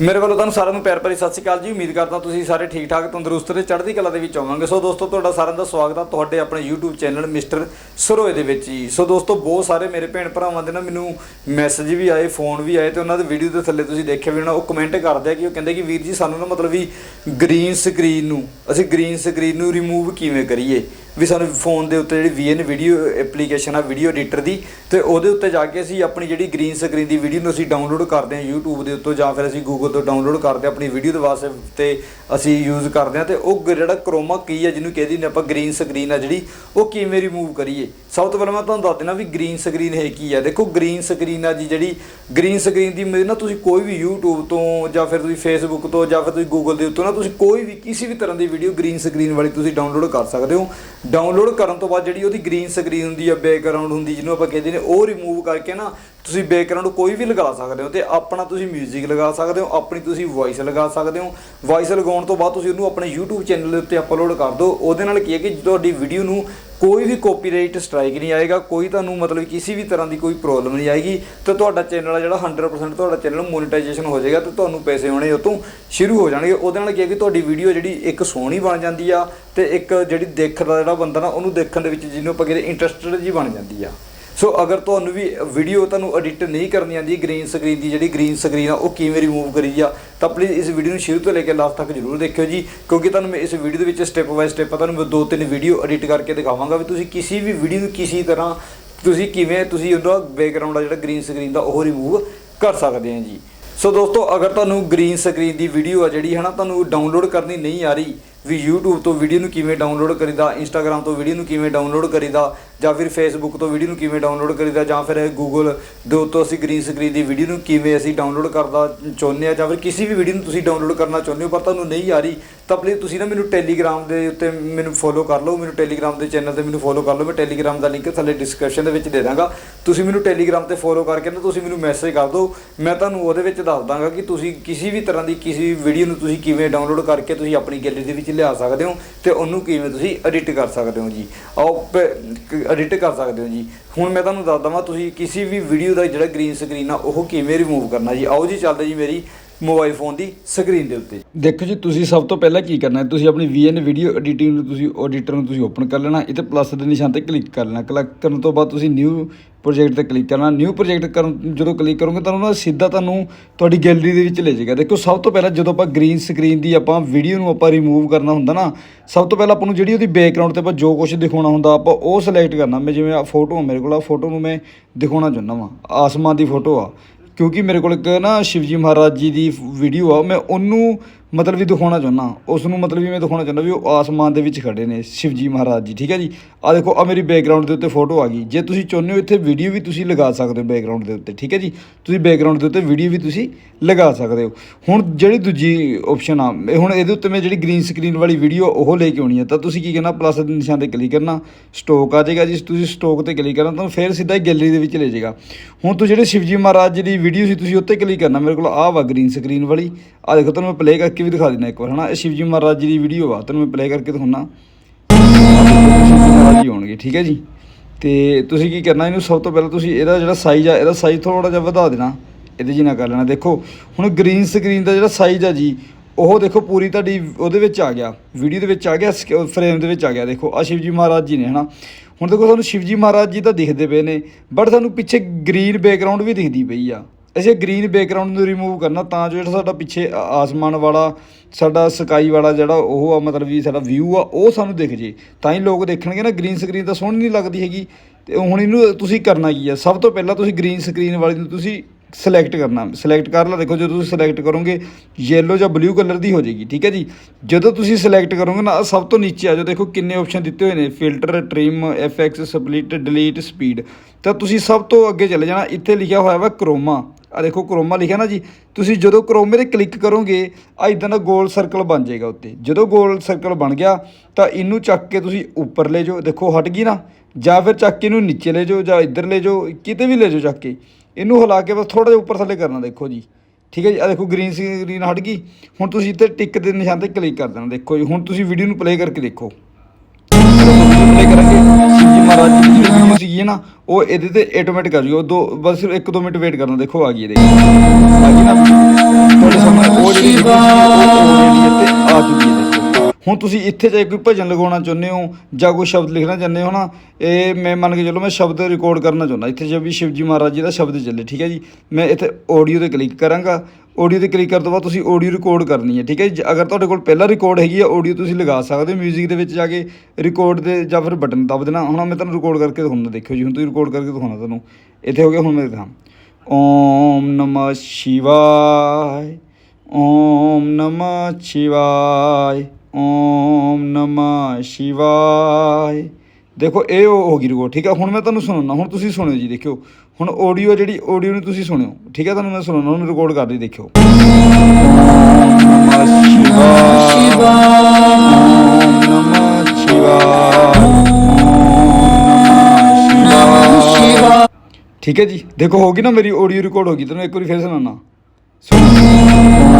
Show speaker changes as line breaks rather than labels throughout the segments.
ਮੇਰੇ ਵੱਲੋਂ ਤੁਹਾਨੂੰ ਸਾਰਿਆਂ ਨੂੰ ਪਿਆਰ ਭਰੀ ਸਤਿ ਸ਼੍ਰੀ ਅਕਾਲ ਜੀ। ਉਮੀਦ ਕਰਦਾ ਤੁਸੀਂ ਸਾਰੇ ਠੀਕ ਠਾਕ ਤੰਦਰੁਸਤ ਤੇ ਚੜ੍ਹਦੀ ਕਲਾ ਦੇ ਵਿੱਚ ਹੋਵਾਂਗੇ। ਸੋ ਦੋਸਤੋ, ਤੁਹਾਡਾ ਸਾਰਿਆਂ ਦਾ ਸਵਾਗਤ ਆ ਤੁਹਾਡੇ ਆਪਣੇ YouTube ਚੈਨਲ ਮਿਸਟਰ ਸਰੋਏ ਦੇ ਵਿੱਚ ਜੀ। ਸੋ ਦੋਸਤੋ, ਬਹੁਤ ਸਾਰੇ ਮੇਰੇ ਭੈਣ ਭਰਾਵਾਂ ਦੇ ਨਾ ਮੈਨੂੰ ਮੈਸੇਜ ਵੀ ਆਏ ਫੋਨ ਵੀ ਆਏ ਤੇ ਉਹਨਾਂ ਦੇ ਵੀਡੀਓ ਦੇ ਥੱਲੇ ਤੁਸੀਂ ਦੇਖਿਆ ਵੀ ਹੋਣਾ, ਉਹ ਕਮੈਂਟ ਕਰਦੇ ਆ ਕਿ ਉਹ ਕਹਿੰਦੇ ਕਿ ਵੀਰ ਜੀ, ਸਾਨੂੰ ਨਾ ਮਤਲਬ ਵੀ ਗ੍ਰੀਨ ਸਕਰੀਨ ਨੂੰ, ਅਸੀਂ ਗ੍ਰੀਨ ਸਕਰੀਨ ਨੂੰ ਰਿਮੂਵ ਕਿਵੇਂ ਕਰੀਏ? ਵੀ ਸਾਨੂੰ ਫੋਨ ਦੇ ਉੱਤੇ ਜਿਹੜੀ VN ਵੀਡੀਓ ਐਪਲੀਕੇਸ਼ਨ ਆ ਵੀਡੀਓ ਐਡੀਟਰ ਦੀ, ਤੇ ਉਹਦੇ ਉੱਤੇ ਜਾ ਕੇ ਅਸੀਂ ਆਪਣੀ ਜਿਹੜੀ ਗ੍ਰੀਨ ਸਕਰੀਨ ਦੀ ਵੀਡੀਓ ਨੂੰ ਅਸੀਂ ਡਾਊਨਲੋਡ ਕਰਦੇ ਹਾਂ YouTube ਦੇ ਉੱਤੋਂ, ਜਾਂ ਫਿਰ ਅਸੀਂ Google ਤੋਂ ਡਾਊਨਲੋਡ ਕਰਦੇ ਹਾਂ, ਆਪਣੀ ਵੀਡੀਓ ਦੇ ਵਾਸਤੇ ਤੇ ਅਸੀਂ ਯੂਜ਼ ਕਰਦੇ ਹਾਂ, ਤੇ ਉਹ ਗ- ਜਿਹੜਾ ਕਰੋਮਾ ਕੀ ਆ, ਜਿਹਨੂੰ ਕਹਿੰਦੇ ਨੇ ਆਪਾਂ ਗ੍ਰੀਨ ਸਕਰੀਨ ਆ ਜਿਹੜੀ, ਉਹ ਕਿਵੇਂ ਰਿਮੂਵ ਕਰੀਏ? ਸਭ ਤੋਂ ਪਹਿਲਾਂ ਮੈਂ ਤੁਹਾਨੂੰ ਦੱਸ ਦੇਣਾ ਵੀ ਗ੍ਰੀਨ ਸਕਰੀਨ ਹੈ ਕੀ ਆ? ਦੇਖੋ ਗ੍ਰੀਨ ਸਕਰੀਨ ਆ ਜੀ ਜਿਹੜੀ ਗ੍ਰੀਨ ਸਕਰੀਨ ਦੀ ਮੇਰੇ ਨਾ ਤੁਸੀਂ ਕੋਈ ਵੀ YouTube ਤੋਂ ਜਾਂ ਫਿਰ ਤੁਸੀਂ Facebook ਤੋਂ ਜਾਂ ਫਿਰ ਤੁਸੀਂ Google ਦੇ ਉੱਤੋਂ ਨਾ ਤੁਸੀਂ ਕੋਈ ਵੀ ਕਿਸੇ ਵੀ ਤਰ੍ਹਾਂ ਦੀ ਵੀਡੀਓ ਗ੍ਰੀਨ ਸਕਰੀਨ ਵਾਲੀ ਤੁਸੀਂ ਡਾਊਨਲੋਡ ਕਰ ਸਕਦੇ ਹੋ। ਡਾਊਨਲੋਡ ਕਰਨ ਤੋਂ ਬਾਅਦ ਜਿਹੜੀ ਉਹਦੀ ਗ੍ਰੀਨ ਸਕਰੀਨ ਹੁੰਦੀ ਆ ਬੈਕਗ੍ਰਾਉਂਡ ਹੁੰਦੀ, ਜਿਹਨੂੰ ਆਪਾਂ ਕਹਿੰਦੇ ਨੇ, ਉਹ ਰਿਮੂਵ ਕਰਕੇ ਨਾ ਤੁਸੀਂ ਬੈਕਗ੍ਰਾਉਂਡ ਕੋਈ ਵੀ ਲਗਾ ਸਕਦੇ ਹੋ ਤੇ ਆਪਣਾ ਤੁਸੀਂ 뮤직 ਲਗਾ ਸਕਦੇ ਹੋ, ਆਪਣੀ ਤੁਸੀਂ ਵੌਇਸ ਲਗਾ ਸਕਦੇ ਹੋ। ਵੌਇਸ ਲਗਾਉਣ ਤੋਂ ਬਾਅਦ ਤੁਸੀਂ ਉਹਨੂੰ ਆਪਣੇ YouTube ਚੈਨਲ ਦੇ ਉੱਤੇ ਅਪਲੋਡ ਕਰ ਦਿਓ। ਉਹਦੇ ਨਾਲ ਕੀ ਹੈ ਕਿ ਤੁਹਾਡੀ ਵੀਡੀਓ ਨੂੰ ਕੋਈ ਵੀ ਕਾਪੀਰਾਈਟ ਸਟ੍ਰਾਈਕ ਨਹੀਂ ਆਏਗਾ, ਕੋਈ ਤੁਹਾਨੂੰ ਮਤਲਬ ਕਿਸੇ ਵੀ ਤਰ੍ਹਾਂ ਦੀ ਕੋਈ ਪ੍ਰੋਬਲਮ ਨਹੀਂ ਆਏਗੀ, ਤੇ ਤੁਹਾਡਾ ਚੈਨਲ ਆ ਜਿਹੜਾ 100% ਤੁਹਾਡਾ ਚੈਨਲ ਮੋਨੇਟਾਈਜੇਸ਼ਨ ਹੋ ਜਾਏਗਾ ਤੇ ਤੁਹਾਨੂੰ ਪੈਸੇ ਆਉਣੇ ਉਹ ਤੋਂ ਸ਼ੁਰੂ ਹੋ ਜਾਣਗੇ। ਉਹਦੇ ਨਾਲ ਕੀ ਹੈ ਕਿ ਤੁਹਾਡੀ ਵੀਡੀਓ ਜਿਹੜੀ ਇੱਕ ਸੋਹਣੀ ਬਣ ਜਾਂਦੀ ਆ ਤੇ ਇੱਕ ਜਿਹੜੀ ਦੇਖਦਾ ਜਿਹੜਾ ਬੰਦਾ ਨਾ, ਉਹਨੂੰ ਦੇਖਣ ਦੇ ਵਿੱਚ ਜਿਹਨੂੰ ਆਪਾਂ ਕਹਿੰਦੇ ਇੰਟਰਸਟਡ ਜੀ ਬਣ ਜਾਂਦੀ ਆ। ਸੋ ਅਗਰ ਤੁਹਾਨੂੰ ਵੀ ਵੀਡੀਓ ਤੁਹਾਨੂੰ ਐਡਿਟ ਨਹੀਂ ਕਰਨੀ ਆਂਦੀ ਗ੍ਰੀਨ ਸਕਰੀਨ ਦੀ ਜਿਹੜੀ ਗ੍ਰੀਨ ਸਕਰੀਨ ਆ, ਉਹ ਕਿਵੇਂ ਰਿਮੂਵ ਕਰੀ ਆ, ਤਾਂ ਪਲੀਜ਼ ਇਸ ਵੀਡੀਓ ਨੂੰ ਸ਼ੁਰੂ ਤੋਂ ਲੈ ਕੇ ਲਾਸਟ ਤੱਕ ਜਰੂਰ ਦੇਖਿਓ ਜੀ, ਕਿਉਂਕਿ ਤੁਹਾਨੂੰ ਮੈਂ ਇਸ ਵੀਡੀਓ ਦੇ ਵਿੱਚ ਸਟੈਪ ਬਾਈ ਸਟੈਪ ਤੁਹਾਨੂੰ ਮੈਂ ਦੋ ਤਿੰਨ ਵੀਡੀਓ ਐਡਿਟ ਕਰਕੇ ਦਿਖਾਵਾਂਗਾ ਵੀ ਤੁਸੀਂ ਕਿਸੇ ਵੀ ਵੀਡੀਓ ਨੂੰ ਕਿਸੇ ਤਰ੍ਹਾਂ ਤੁਸੀਂ ਕਿਵੇਂ, ਤੁਸੀਂ ਉਹਦਾ ਬੈਕਗ੍ਰਾਉਂਡ ਆ ਜਿਹੜਾ ਗ੍ਰੀਨ ਸਕਰੀਨ ਦਾ, ਉਹ ਰਿਮੂਵ ਕਰ ਸਕਦੇ ਆ ਜੀ। ਸੋ ਦੋਸਤੋ, ਅਗਰ ਤੁਹਾਨੂੰ ਗ੍ਰੀਨ ਸਕਰੀਨ ਦੀ ਵੀਡੀਓ ਆ ਜਿਹੜੀ ਹੈ ਨਾ ਤੁਹਾਨੂੰ ਡਾਊਨਲੋਡ ਕਰਨੀ ਨਹੀਂ ਆ ਰਹੀ, ਵੀ YouTube ਤੋਂ ਵੀਡੀਓ ਨੂੰ ਕਿਵੇਂ ਡਾਊਨਲੋਡ ਕਰੀਦਾ, Instagram ਤੋਂ ਵੀਡੀਓ ਨੂੰ ਕਿਵੇਂ ਡਾਊਨਲੋਡ ਕਰੀਦਾ ਜਾਂ ਫਿਰ ਫੇਸਬੁੱਕ ਤੋਂ ਵੀਡੀਓ ਨੂੰ ਕਿਵੇਂ ਡਾਊਨਲੋਡ ਕਰੀਦਾ, ਜਾਂ ਫਿਰ ਗੂਗਲ ਦੇ ਉੱਤੋਂ ਅਸੀਂ ਗ੍ਰੀਨ ਸਕਰੀਨ ਦੀ ਵੀਡੀਓ ਨੂੰ ਕਿਵੇਂ ਅਸੀਂ ਡਾਊਨਲੋਡ ਕਰਦਾ ਚਾਹੁੰਦੇ ਆ ਜਾਂ ਫਿਰ ਕਿਸੇ ਵੀ ਵੀਡੀਓ ਨੂੰ ਤੁਸੀਂ ਡਾਊਨਲੋਡ ਕਰਨਾ ਚਾਹੁੰਦੇ ਹੋ, ਪਰ ਤੁਹਾਨੂੰ ਨਹੀਂ ਆ ਰਹੀ, ਤਾਂ ਪਲੀਜ਼ ਤੁਸੀਂ ਨਾ ਮੈਨੂੰ ਟੈਲੀਗ੍ਰਾਮ ਦੇ ਉੱਤੇ ਮੈਨੂੰ ਫੋਲੋ ਕਰ ਲਓ, ਮੈਨੂੰ ਟੈਲੀਗ੍ਰਾਮ ਦੇ ਚੈਨਲ ਤੇ ਮੈਨੂੰ ਫੋਲੋ ਕਰ ਲਓ, ਮੈਂ ਟੈਲੀਗ੍ਰਾਮ ਦਾ ਲਿੰਕ ਥੱਲੇ ਡਿਸਕ੍ਰਿਪਸ਼ਨ ਦੇ ਵਿੱਚ ਦੇ ਦਾਂਗਾ। ਤੁਸੀਂ ਮੈਨੂੰ ਟੈਲੀਗ੍ਰਾਮ ਤੇ ਫੋਲੋ ਕਰਕੇ ਨਾ ਤੁਸੀਂ ਮੈਨੂੰ ਮੈਸੇਜ ਕਰ ਦਿਓ, ਮੈਂ ਤੁਹਾਨੂੰ ਉਹਦੇ ਵਿੱਚ ਦੱਸ ਦਾਂਗਾ ਕਿ ਤੁਸੀਂ ਕਿਸੇ ਵੀ ਤਰ੍ਹਾਂ ਦੀ ਕਿਸੇ ਵੀਡੀਓ ਨੂੰ ਤੁਸੀਂ ਕਿਵੇਂ ਡਾਊਨਲੋਡ ਕਰਕੇ ਤੁਸੀਂ ਆਪਣੀ ਗੈਲਰੀ ਦੇ ਵਿੱਚ ਲਿਆ ਸਕਦੇ ਹੋ ਤੇ ਉਹਨੂੰ ਕਿਵੇਂ ਤੁਸੀਂ ਐਡਿਟ ਕਰ ਸਕਦੇ ਹੋ ਜੀ। ਆਓ ਐਡਿਟ ਕਰ ਸਕਦੇ ਹੋ ਜੀ। ਹੁਣ ਮੈਂ ਤੁਹਾਨੂੰ ਦੱਸ ਦਵਾਂ, ਤੁਸੀਂ ਕਿਸੇ ਵੀ ਵੀਡੀਓ ਦਾ ਜਿਹੜਾ ਗ੍ਰੀਨ ਸਕਰੀਨ ਆ, ਉਹ ਕਿਵੇਂ ਰਿਮੂਵ ਕਰਨਾ ਜੀ? ਆਓ ਜੀ, ਚੱਲਦੇ ਜੀ ਮੇਰੀ ਮੋਬਾਈਲ ਫੋਨ ਦੀ ਸਕਰੀਨ ਦੇ ਉੱਤੇ। ਦੇਖੋ ਜੀ, ਤੁਸੀਂ ਸਭ ਤੋਂ ਪਹਿਲਾਂ ਕੀ ਕਰਨਾ ਹੈ, ਤੁਸੀਂ ਆਪਣੀ VN ਵੀਡੀਓ ਐਡੀਟਿੰਗ ਨੂੰ ਤੁਸੀਂ ਐਡੀਟਰ ਨੂੰ ਤੁਸੀਂ ਓਪਨ ਕਰ ਲੈਣਾ, ਇਹ ਪਲੱਸ ਦੇ ਨਿਸ਼ਾਨ ਤੇ ਕਲਿੱਕ ਕਰ ਲੈਣਾ। ਕਲਿੱਕ ਕਰਨ ਤੋਂ ਬਾਅਦ ਤੁਸੀਂ ਨਿਊ ਪ੍ਰੋਜੈਕਟ ਤੇ ਕਲਿੱਕ ਕਰਨਾ ਨਿਊ ਪ੍ਰੋਜੈਕਟ ਕਰਨ, ਜਦੋਂ ਕਲਿੱਕ ਕਰੋਗੇ ਤੁਹਾਨੂੰ ਨਾ ਸਿੱਧਾ ਤੁਹਾਨੂੰ ਤੁਹਾਡੀ ਗੈਲਰੀ ਦੇ ਵਿੱਚ ਲੈ ਜਾਏਗਾ। ਦੇਖੋ, ਸਭ ਤੋਂ ਪਹਿਲਾਂ ਜਦੋਂ ਆਪਾਂ ਗ੍ਰੀਨ ਸਕਰੀਨ ਦੀ ਆਪਾਂ ਵੀਡੀਓ ਨੂੰ ਆਪਾਂ ਰਿਮੂਵ ਕਰਨਾ ਹੁੰਦਾ ਨਾ, ਸਭ ਤੋਂ ਪਹਿਲਾਂ ਆਪਾਂ ਨੂੰ ਜਿਹੜੀ ਉਹਦੀ ਬੈਕਗ੍ਰਾਉਂਡ ਤੇ ਆਪਾਂ ਜੋ ਕੁਝ ਦਿਖਾਉਣਾ ਹੁੰਦਾ, ਆਪਾਂ ਉਹ ਸਿਲੈਕਟ ਕਰਨਾ। ਮੈਂ ਜਿਵੇਂ ਆ ਫੋਟੋ ਆ, ਮੇਰੇ ਕੋਲ ਆ ਫੋਟੋ ਨੂੰ ਮੈਂ ਦਿਖਾਉਣਾ ਚਾਹੁੰਦਾ ਵਾਂ, ਆਸਮਾਨ ਦੀ ਫੋਟੋ ਆ। ਕਿਉਂਕਿ ਮੇਰੇ ਕੋਲ ਇੱਕ ਨਾ ਸ਼ਿਵਜੀ ਮਹਾਰਾਜ ਜੀ ਦੀ ਵੀਡੀਓ ਆ, ਮੈਂ ਉਹਨੂੰ ਮਤਲਬ ਵੀ ਦਿਖਾਉਣਾ ਚਾਹੁੰਦਾ ਉਸ ਨੂੰ ਮਤਲਬ ਵੀ ਮੈਂ ਦਿਖਾਉਣਾ ਚਾਹੁੰਦਾ ਵੀ ਉਹ ਆਸਮਾਨ ਦੇ ਵਿੱਚ ਖੜੇ ਨੇ ਸ਼ਿਵ ਜੀ ਮਹਾਰਾਜ ਜੀ, ਠੀਕ ਹੈ ਜੀ? ਆ ਦੇਖੋ ਆ ਮੇਰੀ ਬੈਕਗ੍ਰਾਉਂਡ ਦੇ ਉੱਤੇ ਫੋਟੋ ਆ ਗਈ। ਜੇ ਤੁਸੀਂ ਚਾਹੁੰਦੇ ਹੋ ਇੱਥੇ ਵੀਡੀਓ ਵੀ ਤੁਸੀਂ ਲਗਾ ਸਕਦੇ ਹੋ ਬੈਕਗ੍ਰਾਉਂਡ ਦੇ ਉੱਤੇ, ਠੀਕ ਹੈ ਜੀ? ਤੁਸੀਂ ਬੈਕਗ੍ਰਾਉਂਡ ਦੇ ਉੱਤੇ ਵੀਡੀਓ ਵੀ ਤੁਸੀਂ ਲਗਾ ਸਕਦੇ ਹੋ। ਹੁਣ ਜਿਹੜੀ ਦੂਜੀ ਆਪਸ਼ਨ ਆ ਹੁਣ ਇਹਦੇ ਉੱਤੇ ਮੈਂ ਜਿਹੜੀ ਗ੍ਰੀਨ ਸਕਰੀਨ ਵਾਲੀ ਵੀਡੀਓ ਉਹ ਲੈ ਕੇ ਆਉਣੀ ਹੈ ਤਾਂ ਤੁਸੀਂ ਕੀ ਕਰਨਾ ਪਲੱਸ ਦੇ ਨਿਸ਼ਾਨ ਤੇ ਕਲਿੱਕ ਕਰਨਾ। ਸਟੋਕ ਆ ਜਾਏਗਾ ਜੀ। ਤੁਸੀਂ ਸਟੋਕ ਤੇ ਕਲਿੱਕ ਕਰਨਾ, ਤਾਂ ਫਿਰ ਸਿੱਧਾ ਹੀ ਗੈਲਰੀ ਦੇ ਵਿੱਚ ਲੈ ਜਾਏਗਾ। ਹੁਣ ਤੁਸੀਂ ਜਿਹੜੇ ਸ਼ਿਵਜੀ ਮਹਾਰਾਜ ਜੀ ਦੀ ਵੀਡੀਓ ਸੀ, ਤੁਸੀਂ ਉੱਤੇ ਕਲਿੱਕ ਕਰਨਾ। ਮੇਰੇ ਕੋਲ ਆਹ ਵਾ ਗ੍ਰੀਨ ਸਕਰੀਨ ਵਾਲੀ। ਆ ਦੇਖੋ, ਤੁਹਾਨੂੰ ਮੈਂ ਪਲੇ ਕਰਕੇ ਵੀ ਦਿਖਾ ਦਿੰਦਾ ਇੱਕ ਵਾਰ, ਹਨਾ? ਇਹ ਸ਼ਿਵਜੀ ਮਹਾਰਾਜ ਜੀ ਦੀ ਵੀਡੀਓ ਆ ਤੁਹਾਨੂੰ ਮੈਂ ਪਲੇ ਕਰਕੇ ਦਿਖਾਉਣਾ ਮਹਾਰਾਜ ਜੀ ਹੋਣਗੇ, ਠੀਕ ਹੈ ਜੀ? ਤੇ ਤੁਸੀਂ ਕੀ ਕਰਨਾ, ਇਹਨੂੰ ਸਭ ਤੋਂ ਪਹਿਲਾਂ ਤੁਸੀਂ ਇਹਦਾ ਜਿਹੜਾ ਸਾਈਜ਼ ਆ, ਇਹਦਾ ਸਾਈਜ਼ ਥੋੜਾ ਜਿਹਾ ਵਧਾ ਦੇਣਾ, ਇਹਦੇ ਜੀ ਨਾ ਕਰ ਲੈਣਾ। ਦੇਖੋ, ਹੁਣ ਗ੍ਰੀਨ ਸਕਰੀਨ ਦਾ ਜਿਹੜਾ ਸਾਈਜ਼ ਆ ਜੀ, ਉਹ ਦੇਖੋ ਪੂਰੀ ਤੁਹਾਡੀ ਉਹਦੇ ਵਿੱਚ ਆ ਗਿਆ ਵੀਡੀਓ ਦੇ ਵਿੱਚ ਆ ਗਿਆ ਫਰੇਮ ਦੇ ਵਿੱਚ ਆ ਗਿਆ। ਦੇਖੋ ਆ ਸ਼ਿਵਜੀ ਮਹਾਰਾਜ ਜੀ ਨੇ, ਹਨਾ? ਹੁਣ ਦੇਖੋ, ਤੁਹਾਨੂੰ ਸ਼ਿਵਜੀ ਮਹਾਰਾਜ ਜੀ ਤਾਂ ਦਿਖਦੇ ਪਏ ਨੇ ਬਟ ਤੁਹਾਨੂੰ ਪਿੱਛੇ ਗ੍ਰੀਨ ਬੈਕਗ੍ਰਾਉਂਡ ਵੀ ਦਿਖਦੀ ਪਈ ਆ। ਅਸੀਂ ਗ੍ਰੀਨ ਬੈਕਗ੍ਰਾਉਂਡ ਨੂੰ ਰਿਮੂਵ ਕਰਨਾ, ਤਾਂ ਜੋ ਜਿਹੜਾ ਸਾਡਾ ਪਿੱਛੇ ਆਸਮਾਨ ਵਾਲਾ, ਸਾਡਾ ਸਕਾਈ ਵਾਲਾ ਜਿਹੜਾ ਉਹ ਆ, ਮਤਲਬ ਵੀ ਸਾਡਾ ਵਿਊ ਆ, ਉਹ ਸਾਨੂੰ ਦਿਖ ਜੇ। ਤਾਂ ਹੀ ਲੋਕ ਦੇਖਣਗੇ ਨਾ ਗ੍ਰੀਨ ਸਕਰੀਨ ਤਾਂ ਸੋਹਣੀ ਨਹੀਂ ਲੱਗਦੀ ਹੈਗੀ। ਤੇ ਹੁਣ ਇਹਨੂੰ ਤੁਸੀਂ ਕਰਨਾ ਕੀ ਆ? ਸਭ ਤੋਂ ਪਹਿਲਾਂ ਤੁਸੀਂ ਗ੍ਰੀਨ ਸਕਰੀਨ ਵਾਲੀ ਨੂੰ ਤੁਸੀਂ ਸਿਲੈਕਟ ਕਰਨਾ। ਸਿਲੈਕਟ ਕਰ ਲਾ, ਦੇਖੋ ਜਦੋਂ ਤੁਸੀਂ ਸਿਲੈਕਟ ਕਰੋਗੇ ਯੈਲੋ ਜਾਂ ਬਲੂ ਕਲਰ ਦੀ ਹੋ ਜਾਏਗੀ, ਠੀਕ ਹੈ ਜੀ? ਜਦੋਂ ਤੁਸੀਂ ਸਿਲੈਕਟ ਕਰੋਗੇ ਨਾ ਸਭ ਤੋਂ ਨੀਚੇ ਆ ਜਾਓ, ਦੇਖੋ ਕਿੰਨੇ ਆਪਸ਼ਨ ਦਿੱਤੇ ਹੋਏ ਨੇ। Filter trim FX split delete speed ਤਾਂ ਤੁਸੀਂ ਸਭ ਤੋਂ ਅੱਗੇ ਚਲੇ ਜਾਣਾ, ਇੱਥੇ ਲਿਖਿਆ ਹੋਇਆ ਵਾ ਕਰੋਮਾ ਆ ਦੇਖੋ ਕਰੋਮਾ ਲਿਖਿਆ ਨਾ ਜੀ, ਤੁਸੀਂ ਜਦੋਂ ਕਰੋਮੇ ਤੇ ਕਲਿੱਕ ਕਰੋਗੇ, ਆ ਇਦਾਂ ਦਾ ਗੋਲ ਸਰਕਲ ਬਣ ਜਾਏਗਾ ਉੱਤੇ। ਜਦੋਂ ਗੋਲ ਸਰਕਲ ਬਣ ਗਿਆ, ਤਾਂ ਇਹਨੂੰ ਚੱਕ ਕੇ ਤੁਸੀਂ ਉੱਪਰ ਲੈ ਜਾਓ। ਦੇਖੋ ਹਟ ਗਈ ਨਾ, ਜਾਂ ਫਿਰ ਚੱਕ ਕੇ ਇਹਨੂੰ ਨੀਚੇ ਲੈ ਜਾਓ ਜਾਂ ਇੱਧਰ ਲੈ ਜਾਓ, ਕਿਤੇ ਵੀ ਲੈ ਜਾਓ ਚੱਕ ਕੇ। ਇਹਨੂੰ ਹਿਲਾ ਕੇ ਬਸ ਥੋੜਾ ਜਿਹਾ ਉੱਪਰ ਥੱਲੇ ਕਰਨਾ ਦੇਖੋ ਜੀ। ਠੀਕ ਹੈ ਜੀ? ਆ ਦੇਖੋ ਗ੍ਰੀਨ ਸਕਰੀਨ ਹਟ ਗਈ। ਹੁਣ ਤੁਸੀਂ ਇੱਥੇ ਟਿਕ ਦੇ ਨਿਸ਼ਾਨ ਤੇ ਕਲਿੱਕ ਕਰ ਦੇਣਾ ਦੇਖੋ ਜੀ। ਹੁਣ ਤੁਸੀਂ ਵੀਡੀਓ ਨੂੰ ਪਲੇ ਕਰਕੇ ਦੇਖੋ। ਪਲੇ ਕਰਾਂਗੇ ਸ਼ਿਵਜੀ ਮਹਾਰਾਜ ਜੀ ਵੀਡੀਓ ਸੀਗੀ ਨਾ ਉਹ ਇਹਦੇ ਤੇ ਆਟੋਮੈਟਿਕ ਆ ਜੂਗੀ ਉਹ ਦੋ ਬਸ ਸਿਰਫ 1-2 ਮਿੰਟ ਵੇਟ ਕਰਨਾ ਦੇਖੋ ਆ ਗਈ ਇਹਦੇ। ਹੁਣ ਤੁਸੀਂ ਇੱਥੇ ਜੇ ਕੋਈ ਭਜਨ ਲਗਾਉਣਾ ਚਾਹੁੰਦੇ ਹੋ ਜਾਂ ਕੋਈ ਸ਼ਬਦ ਲਿਖਣਾ ਚਾਹੁੰਦੇ ਹੋ ਨਾ ਇਹ ਮੈਂ ਮੰਨ ਕੇ ਚੱਲੋ ਮੈਂ ਸ਼ਬਦ ਰਿਕਾਰਡ ਕਰਨਾ ਚਾਹੁੰਦਾ। ਇੱਥੇ ਜੇ ਵੀ ਸ਼ਿਵਜੀ ਮਹਾਰਾਜ ਜੀ ਦਾ ਸ਼ਬਦ ਚੱਲੇ ਠੀਕ ਹੈ ਜੀ? ਮੈਂ ਇੱਥੇ ਆਡੀਓ ਤੇ ਕਲਿੱਕ ਕਰਾਂਗਾ। ਆਡੀਓ ਤੇ ਕਲਿੱਕ ਕਰਨ ਤੋਂ ਬਾਅਦ ਤੁਸੀਂ ਆਡੀਓ ਰਿਕਾਰਡ ਕਰਨੀ ਹੈ, ਠੀਕ ਹੈ ਅਗਰ ਤੁਹਾਡੇ ਕੋਲ ਪਹਿਲਾਂ ਰਿਕਾਰਡ ਹੈਗੀ ਆ ਆਡੀਓ ਤੁਸੀਂ ਲਗਾ ਸਕਦੇ ਹੋ ਮਿਊਜ਼ਿਕ ਦੇ ਵਿੱਚ ਜਾ ਕੇ ਰਿਕਾਰਡ ਦੇ ਜਾਂ ਫਿਰ ਬਟਨ ਦਬ ਦੇਣਾ। ਹੁਣ ਮੈਂ ਤੁਹਾਨੂੰ ਰਿਕਾਰਡ ਕਰਕੇ ਦਿਖਾਉਂਦਾ, ਦੇਖਿਓ ਜੀ, ਹੁਣ ਤੁਸੀਂ ਰਿਕਾਰਡ ਕਰਕੇ ਦਿਖਾਉਣਾ ਤੁਹਾਨੂੰ। ਇੱਥੇ ਹੋ ਗਿਆ, ਹੁਣ ਮੈਂ ਦਿਖਾਂ। ਓਮ ਨਮः ਸ਼ਿਵਾਏ, ਓਮ ਨਮः ਸ਼ਿਵਾਏ, ਓਮ ਨਮः ਸ਼ਿਵਾਏ। ਦੇਖੋ, ਇਹ ਹੋ ਗਈ ਰਿਕਾਰਡ ਠੀਕ ਹੈ? ਹੁਣ ਮੈਂ ਤੁਹਾਨੂੰ ਸੁਣਾਉਣਾ ਹੁਣ ਤੁਸੀਂ ਸੁਣਿਓ ਜੀ, ਦੇਖਿਓ। ਹੁਣ ਆਡੀਓ ਜਿਹੜੀ ਆਡੀਓ ਨੂੰ ਤੁਸੀਂ ਸੁਣਿਓ ਠੀਕ ਹੈ ਤੁਹਾਨੂੰ ਮੈਂ ਸੁਣਾਉਣਾ ਉਹਨੂੰ ਰਿਕਾਰਡ ਕਰ ਲਈ ਦੇਖਿਓ। ਠੀਕ ਹੈ ਜੀ ਦੇਖੋ ਹੋ ਗਈ ਨਾ ਮੇਰੀ ਆਡੀਓ ਰਿਕਾਰਡ ਗਈ ਤੁਹਾਨੂੰ ਇੱਕ ਵਾਰੀ ਫੇਰ ਸੁਣਾਉਣਾ ਸੁਣੋ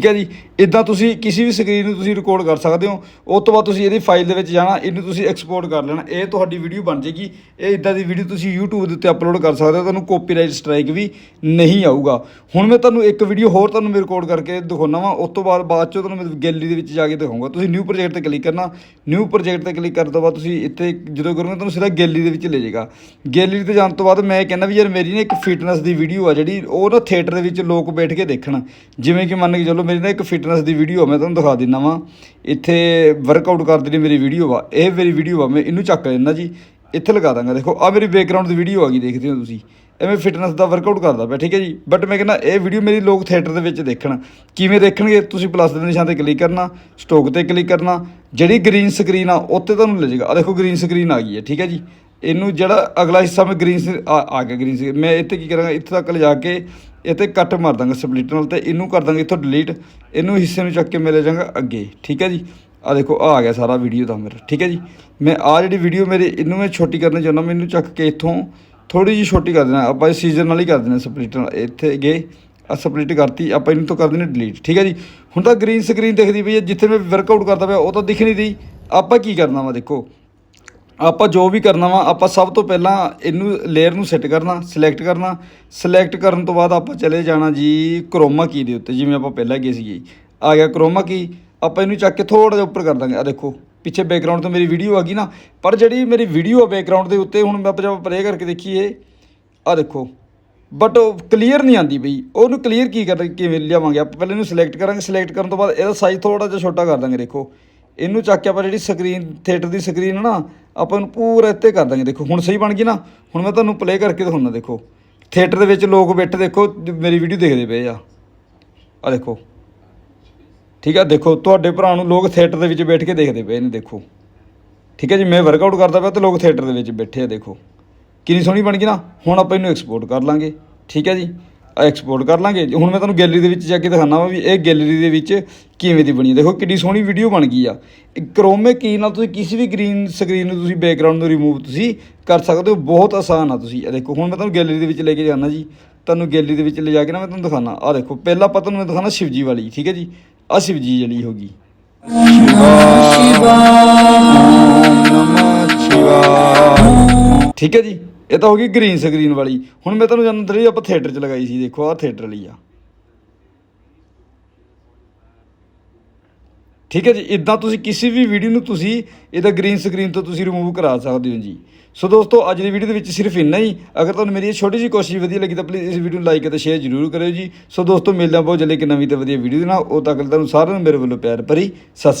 ਠੀਕ ਹੈ ਜੀ? ਇਦਾਂ ਤੁਸੀਂ ਕਿਸੇ ਵੀ ਸਕਰੀਨ ਨੂੰ ਤੁਸੀਂ ਰਿਕਾਰਡ ਕਰ ਸਕਦੇ ਹੋ। ਉਸ ਤੋਂ ਬਾਅਦ ਤੁਸੀਂ ਇਹਦੀ ਫਾਈਲ ਦੇ ਵਿੱਚ ਜਾਣਾ, ਇਹਨੂੰ ਤੁਸੀਂ ਐਕਸਪੋਰਟ ਕਰ ਲੈਣਾ। ਇਹ ਤੁਹਾਡੀ ਵੀਡੀਓ ਬਣ ਜੇਗੀ ਇਹ ਇਦਾਂ ਦੀ ਵੀਡੀਓ ਤੁਸੀਂ YouTube ਦੇ ਉੱਤੇ ਅਪਲੋਡ ਕਰ ਸਕਦੇ ਹੋ। ਤੁਹਾਨੂੰ ਕਾਪੀਰਾਈਟ ਸਟ੍ਰਾਈਕ ਵੀ ਨਹੀਂ ਆਊਗਾ। ਹੁਣ ਮੈਂ ਤੁਹਾਨੂੰ ਇੱਕ ਵੀਡੀਓ ਹੋਰ ਤੁਹਾਨੂੰ ਮੈਂ ਰਿਕਾਰਡ ਕਰਕੇ ਦਿਖਾਉਣਾ ਵਾ। ਉਸ ਤੋਂ ਬਾਅਦ ਬਾਅਦ ਚੋਂ ਤੁਹਾਨੂੰ ਮੈਂ ਗੈਲਰੀ ਦੇ ਵਿੱਚ ਜਾ ਕੇ ਦਿਖਾਊਂਗਾ। ਤੁਸੀਂ ਨਿਊ ਪ੍ਰੋਜੈਕਟ ਤੇ ਕਲਿੱਕ ਕਰਨਾ। ਨਿਊ ਪ੍ਰੋਜੈਕਟ ਤੇ ਕਲਿੱਕ ਕਰਨ ਤੋਂ ਬਾਅਦ ਤੁਸੀਂ ਇੱਥੇ ਜਦੋਂ ਕਰੋਗੇ, ਤੁਹਾਨੂੰ ਸਿੱਧਾ ਗੈਲਰੀ ਦੇ ਵਿੱਚ ਲੈ ਜਾਏਗਾ। ਗੈਲਰੀ ਤੇ ਜਾਣ ਤੋਂ ਬਾਅਦ ਮੈਂ ਕਹਿੰਦਾ ਵੀ ਯਾਰ ਮੇਰੀ ਨਾ ਇੱਕ ਫਿਟਨੈਸ ਦੀ ਵੀਡੀਓ ਆ ਜਿਹੜੀ, ਉਹ ਨਾ ਥੀਏਟਰ ਦੇ ਵਿੱਚ ਲੋਕ ਬੈਠ ਕੇ ਦੇਖਣ। ਜਿਵੇਂ ਕਿ ਮੰਨ ਕੇ ਚੱਲੋ ਮੇਰੀ ਨਾ ਇੱਕ ਫਿਟਨੈਸ ਦੀ ਵੀਡੀਓ ਆ, ਮੈਂ ਤੁਹਾਨੂੰ ਦਿਖਾ ਦਿੰਦਾ ਵਾਂ। ਇੱਥੇ ਵਰਕਆਊਟ ਕਰਦੇ ਨੇ ਮੇਰੀ ਵੀਡੀਓ ਵਾ ਇਹ ਮੇਰੀ ਵੀਡੀਓ ਵਾ ਮੈਂ ਇਹਨੂੰ ਚੱਕ ਲੈਣਾ ਜੀ। ਇੱਥੇ ਲਗਾ ਦਾਂਗਾ। ਦੇਖੋ ਆ ਮੇਰੀ ਬੈਕਗ੍ਰਾਉਂਡ ਦੀ ਵੀਡੀਓ ਆ ਗਈ, ਦੇਖਦੇ ਹੋ ਤੁਸੀਂ। ਐਵੇਂ ਫਿਟਨੈਸ ਦਾ ਵਰਕਆਊਟ ਕਰਦਾ ਪਿਆ, ਠੀਕ ਹੈ ਜੀ? ਬਟ ਮੈਂ ਕਹਿੰਦਾ, ਇਹ ਵੀਡੀਓ ਮੇਰੀ ਲੋਕ ਥੀਏਟਰ ਦੇ ਵਿੱਚ ਦੇਖਣ। ਕਿਵੇਂ ਦੇਖਣਗੇ? ਤੁਸੀਂ ਪਲੱਸ ਦੇ ਨਿਸ਼ਾਨ ਤੇ ਕਲਿੱਕ ਕਰਨਾ ਸਟੋਕ ਤੇ ਕਲਿੱਕ ਕਰਨਾ। ਜਿਹੜੀ ਗ੍ਰੀਨ ਸਕਰੀਨ ਆ ਉੱਤੇ ਤੁਹਾਨੂੰ ਲੈ ਜਾਏਗਾ। ਆ ਦੇਖੋ ਗ੍ਰੀਨ ਸਕਰੀਨ ਆ ਗਈ ਹੈ, ਠੀਕ ਹੈ ਜੀ? ਇਹਨੂੰ ਜਿਹੜਾ ਅਗਲਾ ਹਿੱਸਾ ਮੈਂ ਗ੍ਰੀਨ ਆ ਆ ਗਿਆ ਗ੍ਰੀਨ ਸਕਰੀਨ ਮੈਂ ਇੱਥੇ ਕੀ ਕਰਾਂਗਾ? ਇੱਥੇ ਤੱਕ ਲਿਜਾ ਕੇ ਇਹ ਇੱਥੇ ਕੱਟ ਮਾਰ ਦਾਂਗਾ ਸਪਲਿਟ ਨਾਲ ਤੇ ਇਹਨੂੰ ਕਰ ਦਾਂਗਾ ਇੱਥੋਂ ਡਿਲੀਟ ਇਹਨੂੰ ਹਿੱਸੇ ਨੂੰ ਚੱਕ ਕੇ ਮੈਂ ਲੈ ਅੱਗੇ, ਠੀਕ ਹੈ ਜੀ? ਆ ਦੇਖੋ ਆ ਆ ਗਿਆ ਸਾਰਾ ਵੀਡੀਓ ਦਾ ਮੇਰਾ, ਠੀਕ ਹੈ ਜੀ? ਮੈਂ ਆ ਜਿਹੜੀ ਵੀਡੀਓ ਮੇਰੇ, ਇਹਨੂੰ ਮੈਂ ਛੋਟੀ ਕਰਨਾ ਚਾਹੁੰਦਾ, ਮੈਨੂੰ ਚੱਕ ਕੇ ਇੱਥੋਂ ਥੋੜੀ ਜਿਹੀ ਛੋਟੀ ਕਰ ਦੇਣਾ, ਆਪਾਂ ਸੀਜ਼ਨ ਨਾਲ ਹੀ ਕਰ ਦੇਣਾ ਸਪਲਿਟ ਨਾਲ, ਇੱਥੇ ਗਏ ਆ ਸਪਲਿਟ ਕਰਤੀ, ਆਪਾਂ ਇਹਨੂੰ ਤੋਂ ਕਰ ਦੇਣਾ ਡਿਲੀਟ ਠੀਕ ਹੈ ਜੀ? ਹੁਣ ਤਾਂ ਗ੍ਰੀਨ ਸਕਰੀਨ ਦਿਖਦੀ ਪਈ ਹੈ, ਜਿੱਥੇ ਮੈਂ ਵਰਕਆਊਟ ਕਰਦਾ ਪਿਆ, ਉਹ ਤਾਂ ਦਿਖ ਨਹੀਂ ਰਹੀ। ਆਪਾਂ ਕੀ ਕਰਨਾ ਵਾ ਦੇਖੋ? ਆਪਾਂ ਜੋ ਵੀ ਕਰਨਾ ਵਾ, ਆਪਾਂ ਸਭ ਤੋਂ ਪਹਿਲਾਂ ਇਹਨੂੰ ਲੇਅਰ ਨੂੰ ਸੈੱਟ ਕਰਨਾ ਸਿਲੈਕਟ ਕਰਨਾ। ਸਿਲੈਕਟ ਕਰਨ ਤੋਂ ਬਾਅਦ ਆਪਾਂ ਚਲੇ ਜਾਣਾ ਜੀ ਕਰੋਮਾ ਕੀ ਦੇ ਉੱਤੇ, ਜਿਵੇਂ ਆਪਾਂ ਪਹਿਲਾਂ ਗਏ ਸੀਗੇ ਆ ਗਿਆ ਕਰੋਮਾ ਕੀ ਆਪਾਂ ਇਹਨੂੰ ਚੱਕ ਕੇ ਥੋੜਾ ਜਿਹਾ ਉੱਪਰ ਕਰ ਦਾਂਗੇ। ਆ ਦੇਖੋ, ਪਿੱਛੇ ਬੈਕਗ੍ਰਾਉਂਡ ਤੋਂ ਮੇਰੀ ਵੀਡੀਓ ਆ ਗਈ ਨਾ, ਪਰ ਜਿਹੜੀ ਮੇਰੀ ਵੀਡੀਓ ਆ ਬੈਕਗ੍ਰਾਉਂਡ ਦੇ ਉੱਤੇ, ਹੁਣ ਮੈਂ ਆਪਾਂ ਜਦ ਪਲੇ ਕਰਕੇ ਦੇਖੀਏ ਆ ਦੇਖੋ। ਬਟ ਉਹ ਕਲੀਅਰ ਨਹੀਂ ਆਂਦੀ ਬਈ ਉਹਨੂੰ ਕਲੀਅਰ ਕੀ ਕਰ ਕਿਵੇਂ ਲਿਆਵਾਂਗੇ ਆਪਾਂ? ਪਹਿਲਾਂ ਇਹਨੂੰ ਸਿਲੈਕਟ ਕਰਾਂਗੇ ਸਿਲੈਕਟ ਕਰਨ ਤੋਂ ਬਾਅਦ ਇਹਦਾ ਸਾਈਜ਼ ਥੋੜਾ ਜਿਹਾ ਛੋਟਾ ਕਰ ਦਾਂਗੇ, ਦੇਖੋ। ਇਹਨੂੰ ਚੱਕ ਕੇ ਆਪਾਂ ਜਿਹੜੀ ਸਕਰੀਨ ਥੀਏਟਰ ਦੀ ਸਕਰੀਨ ਹੈ ਨਾ ਆਪਾਂ ਇਹਨੂੰ ਪੂਰਾ ਇੱਥੇ ਕਰ ਦਾਂਗੇ। ਦੇਖੋ, ਹੁਣ ਸਹੀ ਬਣ ਗਈ ਨਾ। ਹੁਣ ਮੈਂ ਤੁਹਾਨੂੰ ਪਲੇ ਕਰਕੇ ਦਿਖਾਉਣਾ ਦੇਖੋ। ਥੀਏਟਰ ਦੇ ਵਿੱਚ ਲੋਕ ਬੈਠੇ, ਦੇਖੋ ਮੇਰੀ ਵੀਡੀਓ ਦੇਖਦੇ ਪਏ ਆ। ਆ ਦੇਖੋ। ਠੀਕ ਆ, ਦੇਖੋ, ਤੁਹਾਡੇ ਭਰਾ ਨੂੰ ਲੋਕ ਥੀਏਟਰ ਦੇ ਵਿੱਚ ਬੈਠ ਕੇ ਦੇਖਦੇ ਪਏ ਨੇ, ਦੇਖੋ। ਠੀਕ ਹੈ ਜੀ, ਮੈਂ ਵਰਕਆਊਟ ਕਰਦਾ ਪਿਆ ਤੇ ਲੋਕ ਥੀਏਟਰ ਦੇ ਵਿੱਚ ਬੈਠੇ ਆ, ਦੇਖੋ। ਕਿੰਨੀ ਸੋਹਣੀ ਬਣ ਗਈ ਨਾ। ਹੁਣ ਆਪਾਂ ਇਹਨੂੰ ਐਕਸਪੋਰਟ ਕਰ ਲਾਂਗੇ। ਠੀਕ ਹੈ ਜੀ ਐਕਸਪੋਰਟ ਕਰ ਲਾਂਗੇ। ਹੁਣ ਮੈਂ ਤੁਹਾਨੂੰ ਗੈਲਰੀ ਦੇ ਵਿੱਚ ਜਾ ਕੇ ਦਿਖਾਣਾ ਵਾ ਵੀ ਇਹ ਗੈਲਰੀ ਦੇ ਵਿੱਚ ਕਿਵੇਂ ਦੀ ਬਣੀ ਦੇਖੋ ਕਿੰਨੀ ਸੋਹਣੀ ਵੀਡੀਓ ਬਣ ਗਈ ਆ। ਕਰੋਮੇ ਕੀ ਨਾਲ ਤੁਸੀਂ ਕਿਸੇ ਵੀ ਗ੍ਰੀਨ ਸਕਰੀਨ ਨੂੰ ਤੁਸੀਂ ਬੈਕਗ੍ਰਾਉਂਡ ਨੂੰ ਰਿਮੂਵ ਤੁਸੀਂ ਕਰ ਸਕਦੇ ਹੋ। ਬਹੁਤ ਆਸਾਨ ਆ ਤੁਸੀਂ। ਇਹ ਦੇਖੋ, ਹੁਣ ਮੈਂ ਤੁਹਾਨੂੰ ਗੈਲਰੀ ਦੇ ਵਿੱਚ ਲੈ ਕੇ ਜਾਣਾ ਜੀ। ਤੁਹਾਨੂੰ ਗੈਲਰੀ ਦੇ ਵਿੱਚ ਲੈ ਜਾ ਕੇ ਨਾ ਮੈਂ ਤੁਹਾਨੂੰ ਦਿਖਾਣਾ ਆ ਦੇਖੋ, ਪਹਿਲਾਂ ਆਪਾਂ ਤੁਹਾਨੂੰ ਮੈਂ ਦਿਖਾਣਾ ਸ਼ਿਵਜੀ ਵਾਲੀ, ਠੀਕ ਹੈ ਜੀ? ਆ ਸ਼ਿਵਜੀ ਜਿਹੜੀ ਹੋਗੀ ਠੀਕ ਹੈ ਜੀ? ਇਹ ਤਾਂ ਹੋ ਗਈ ਗ੍ਰੀਨ ਸਕਰੀਨ ਵਾਲੀ। ਹੁਣ ਮੈਂ ਤੁਹਾਨੂੰ ਜਾਣਨ ਲਈ ਆਪਾਂ ਥੀਏਟਰ 'ਚ ਲਗਾਈ ਸੀ। ਦੇਖੋ, ਆਹ ਥੀਏਟਰ ਵਾਲੀ ਆ। ਠੀਕ ਹੈ ਜੀ ਇਦਾਂ ਤੁਸੀਂ ਕਿਸੇ ਵੀ ਵੀਡੀਓ ਨੂੰ ਤੁਸੀਂ ਇਹਦਾ ਗ੍ਰੀਨ ਸਕਰੀਨ ਤੋਂ ਤੁਸੀਂ ਰਿਮੂਵ ਕਰਾ ਸਕਦੇ ਹੋ ਜੀ। ਸੋ ਦੋਸਤੋ, ਅੱਜ ਦੀ ਵੀਡੀਓ ਦੇ ਵਿੱਚ ਸਿਰਫ ਇੰਨਾ ਹੀ। ਅਗਰ ਤੁਹਾਨੂੰ ਮੇਰੀ ਇਹ ਛੋਟੀ ਜਿਹੀ ਕੋਸ਼ਿਸ਼ ਵਧੀਆ ਲੱਗੀ ਤਾਂ ਪਲੀਜ਼ ਇਸ ਵੀਡੀਓ ਨੂੰ ਲਾਈਕ ਅਤੇ ਸ਼ੇਅਰ ਜ਼ਰੂਰ ਕਰਿਓ ਜੀ। ਸੋ ਦੋਸਤੋ, ਮਿਲਦੇ ਹਾਂ ਬਹੁਤ ਜਲਦੀ ਇੱਕ ਨਵੀਂ ਤੇ ਵਧੀਆ ਵੀਡੀਓ ਦੇ ਨਾਲ। ਉਹ ਤੱਕ ਤੁਹਾਨੂੰ ਸਾਰਿਆਂ ਨੂੰ ਮੇਰੇ ਵੱਲੋਂ ਪਿਆਰ ਭਰੀ ਸਤਿ ਸ਼੍ਰੀ